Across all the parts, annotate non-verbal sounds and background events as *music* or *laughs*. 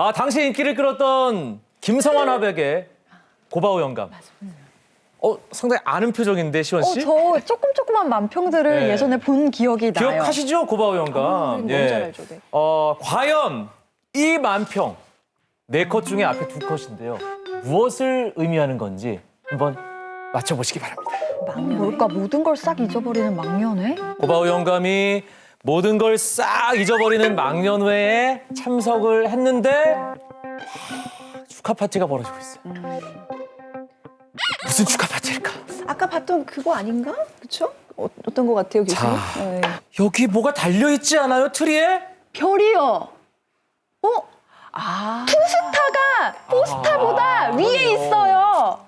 아, 당시 인기를 끌었던 김성환 화백의 고바오 영감. 어, 상당히 아는 표정인데 시원 어, 씨? 저 조금 조그만 만평들을 네. 예전에 본 기억이 나요. 기억하시죠? 고바오 영감. 너무 잘 알죠, 네. 어, 과연 이 만평 네 컷 중에 앞에 두 컷인데요. 무엇을 의미하는 건지 한번 맞춰 보시기 바랍니다. 뭘까 모든 걸 싹 잊어버리는 망년회? 고바오 영감이 모든 걸 싹 잊어버리는 망년회에 참석을 했는데 와, 축하 파티가 벌어지고 있어요. 무슨 축하 파티일까? 아까 봤던 그거 아닌가? 그쵸? 어, 어떤 것 같아요, 교수님? 자. 네. 여기 뭐가 달려 있지 않아요? 트리에? 별이요. 어? 아, 투스타가 포스타보다 위에 있어요.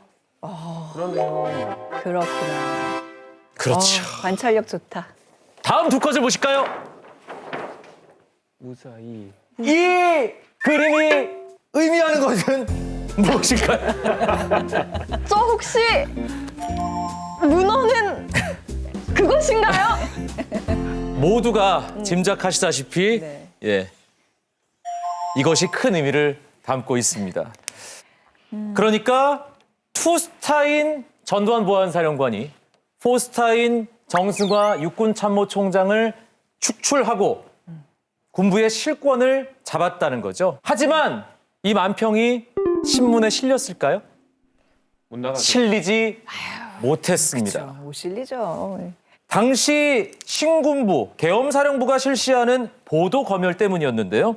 그렇구나. 그렇죠. 어, 관찰력 좋다. 다음 두 컷을 보실까요? 무사히 이 그림이 의미하는 것은 무엇일까요? *laughs* 저 혹시 문어는 그것인가요? 모두가 짐작하시다시피 네. 예 이것이 큰 의미를 담고 있습니다. 그러니까 투스타인 전두환 보안사령관이 포스타인 정승화 육군 참모총장을 축출하고 군부의 실권을 잡았다는 거죠. 하지만 이 만평이 신문에 실렸을까요? 실리지 못했습니다. 못 실리죠. 네. 당시 신군부, 계엄사령부가 실시하는 보도 검열 때문이었는데요.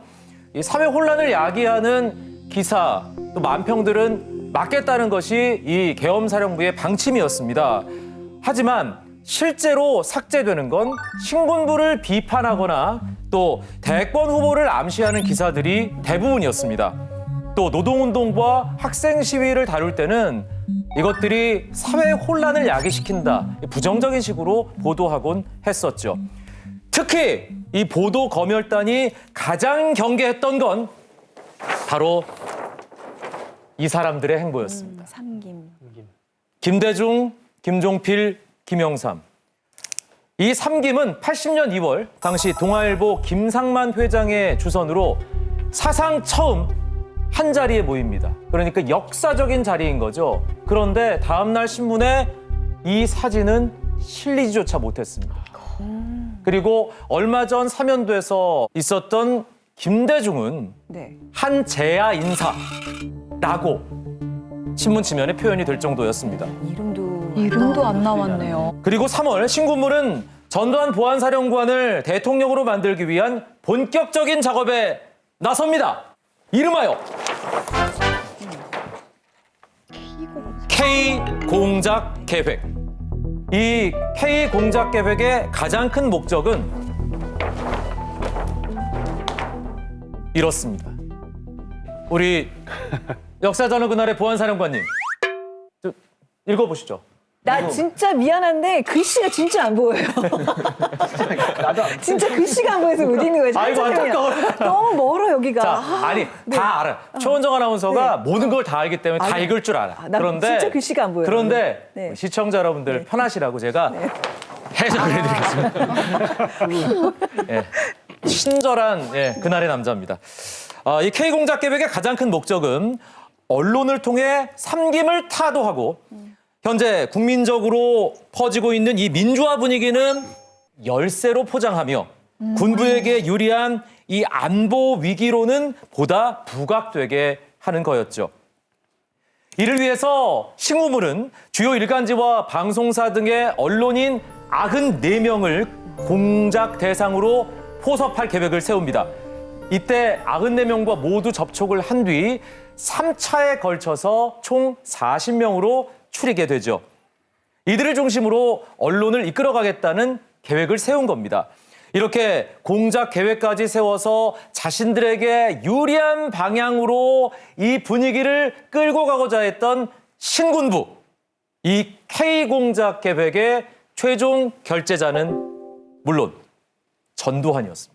이 사회 혼란을 야기하는 기사, 또 만평들은 막겠다는 것이 이 계엄사령부의 방침이었습니다. 하지만 실제로 삭제되는 건 신군부를 비판하거나 또 대권 후보를 암시하는 기사들이 대부분이었습니다. 또 노동운동과 학생 시위를 다룰 때는 이것들이 사회 혼란을 야기시킨다 부정적인 식으로 보도하곤 했었죠. 특히 이 보도 검열단이 가장 경계했던 건 바로 이 사람들의 행보였습니다. 삼김. 김대중, 김종필, 김영삼. 이 삼김은 80년 2월 당시 동아일보 김상만 회장의 주선으로 사상 처음 한 자리에 모입니다. 그러니까 역사적인 자리인 거죠. 그런데 다음날 신문에 이 사진은 실리지조차 못했습니다. 그리고 얼마 전 사면도에서 있었던 김대중은 네. 한 재야 인사라고 신문 지면에 표현이 될 정도였습니다. 이름도. 안 나왔네요. 그리고 3월 신군부는 전두환 보안사령관을 대통령으로 만들기 위한 본격적인 작업에 나섭니다. 이름하여 K 공작 계획. 이 K 공작 계획의 가장 큰 목적은 이렇습니다. 우리 역사전후 그날의 보안사령관님, 저, 읽어보시죠. 나 진짜 미안한데 글씨가 진짜 안 보여요. 진짜 글씨가 안 보여서 못 읽는 거예요. 아이고. 안타까워요. 너무 멀어 여기가. 자, 아, 아니 네. 다 알아. 최원정 아나운서가 모든 걸 다 알기 때문에 다 아니, 읽을 줄 알아. 아, 나 진짜 글씨가 안 보여요. 그런데 네. 시청자 여러분들 편하시라고 제가 해석을 해드리겠습니다. *laughs* 예, 친절한 예, 그날의 남자입니다. 아, 이 K 공작 계획의 가장 큰 목적은 언론을 통해 삼김을 타도하고 현재 국민적으로 퍼지고 있는 이 민주화 분위기는 열세로 포장하며 군부에게 유리한 이 안보 위기로는 보다 부각되게 하는 거였죠. 이를 위해서 신고물은 주요 일간지와 방송사 등의 언론인 94명을 공작 대상으로 포섭할 계획을 세웁니다. 이때 94명과 모두 접촉을 한 뒤 3차에 걸쳐서 총 40명으로 추리게 되죠. 이들을 중심으로 언론을 이끌어가겠다는 계획을 세운 겁니다. 이렇게 공작 계획까지 세워서 자신들에게 유리한 방향으로 이 분위기를 끌고 가고자 했던 신군부. 이 K 공작 계획의 최종 결제자는 물론 전두환이었습니다.